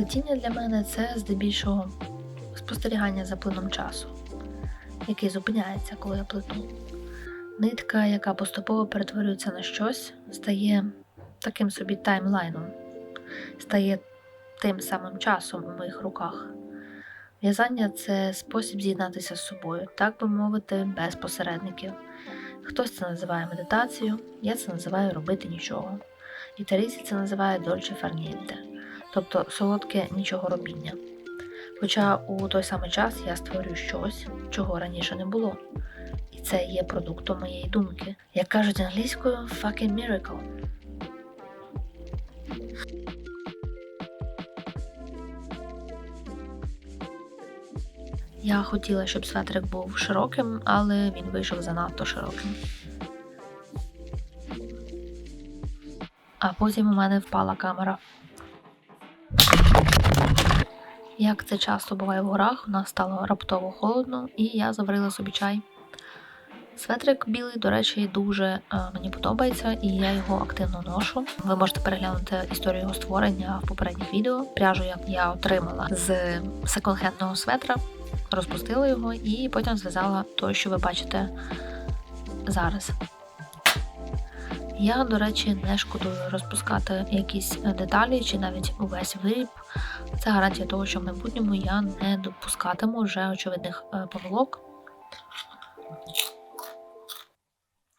Плетіння для мене це здебільшого спостерігання за плином часу, який зупиняється, коли я плету. Нитка, яка поступово перетворюється на щось, стає таким собі таймлайном, стає тим самим часом у моїх руках. В'язання це спосіб з'єднатися з собою, так би мовити, без посередників. Хтось це називає медитацією, я це називаю робити нічого. Італійці це називають дольче фарнієнте, тобто солодке нічого робіння. Хоча у той самий час я створюю щось, чого раніше не було. І це є продуктом моєї думки. Як кажуть англійською, fucking miracle. Я хотіла, щоб светрик був широким, але він вийшов занадто широким. А потім у мене впала камера. Як це часто буває в горах, у нас стало раптово холодно, і я заварила собі чай. Светрик білий, до речі, дуже е, мені подобається, і я його активно ношу. Ви можете переглянути історію його створення в попередніх відео. Пряжу як я отримала з секонд-хендного светра, розпустила його і потім зв'язала той, що ви бачите зараз. Я, до речі, не шкодую розпускати якісь е, деталі чи навіть увесь виріб. Це гарантія того, що в майбутньому я не допускатиму вже очевидних е, помилок.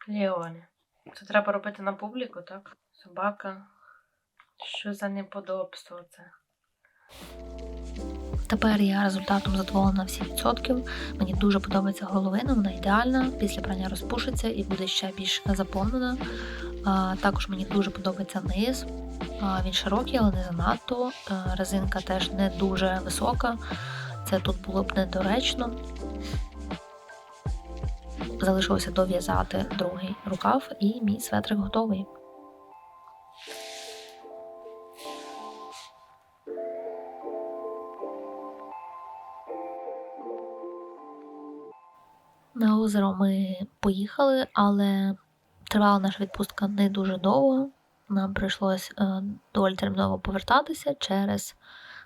Леоне, це треба робити на публіку, так? Собака. Що за неподобство це? Тепер я результатом задоволена на всі відсотків. Мені дуже подобається головина, вона ідеальна. Після прання розпушиться і буде ще більш заповнена. Також мені дуже подобається низ. А, він широкий, але не занадто. Резинка теж не дуже висока. Це тут було б недоречно. Залишилося дов'язати другий рукав, і мій светрик готовий. На озеро ми поїхали, але тривала наша відпустка не дуже довго. Нам прийшлось е, доволі терміново повертатися через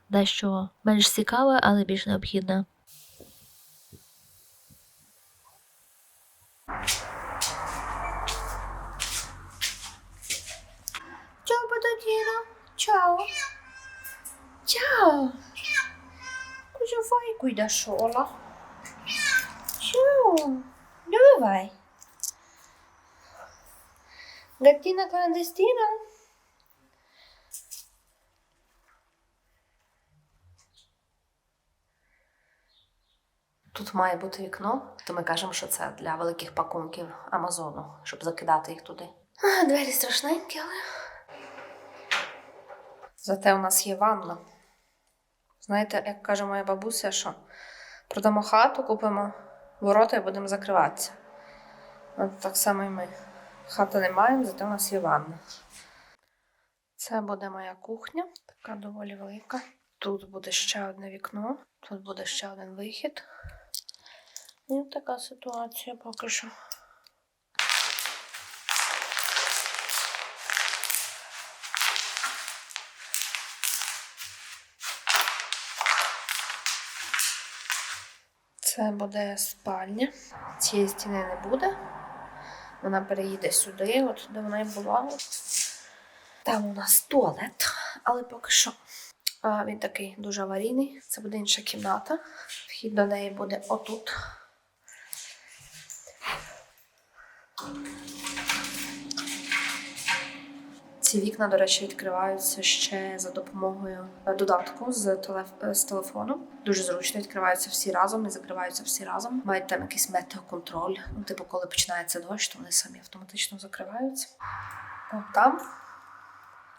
дещо менш цікаве, але більш необхідне. Ciao patatino, ciao. Ciao. Cosa fai qui da sola? Ciao. Gattina clandestina? Тут має бути вікно, то ми кажемо, що це для великих пакунків Амазону, щоб закидати їх туди. А, двері страшненькі, але. Зате у нас є ванна. Знаєте, як каже моя бабуся, що продамо хату, купимо ворота і будемо закриватися. От так само і ми. Хати не маємо, зате у нас є ванна. Це буде моя кухня, така доволі велика. Тут буде ще одне вікно, тут буде ще один вихід. І така ситуація поки що. Це буде спальня. Цієї стіни не буде. Вона переїде сюди, от де вона і була. Там у нас туалет, але поки що а, він такий дуже аварійний. Це буде інша кімната. Вхід до неї буде отут. Ці вікна, до речі, відкриваються ще за допомогою додатку з, телеф- з телефону. Дуже зручно відкриваються всі разом і закриваються всі разом. Мають там якийсь метеоконтроль. Ну, типу, коли починається дощ, то вони самі автоматично закриваються. От там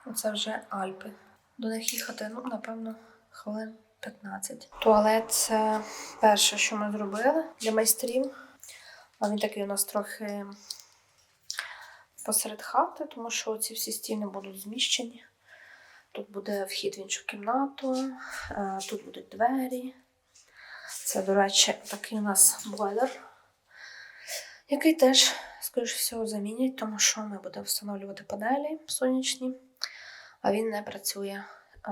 оце вже Альпи. До них їхати, ну, напевно, хвилин 15. Туалет це перше, що ми зробили для майстрів. А він такий у нас трохи посеред хати, тому що ці всі стіни будуть зміщені. Тут буде вхід в іншу кімнату, е, тут будуть двері. Це, до речі, такий у нас бойлер, який теж, скоріш всього, замінять, тому що ми будемо встановлювати панелі сонячні, а він не працює е,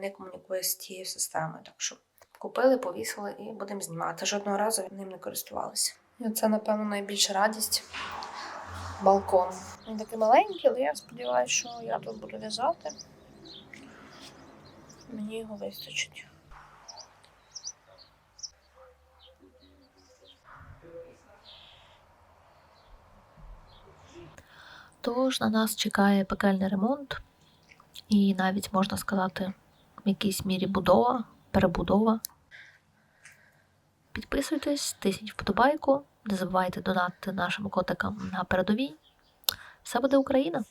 не комунікує з тією системою. Так що купили, повісили і будемо знімати. Жодного разу ним не користувалися. І це, напевно, найбільша радість. Балкон. Він такий маленький, але я сподіваюся, що я тут буду в'язати. Мені його вистачить. Тож на нас чекає пекельний ремонт, і навіть можна сказати, в якійсь мірі будова, перебудова. Підписуйтесь, тисніть вподобайку, не забувайте донатити нашим котикам на передовій. Все буде Україна!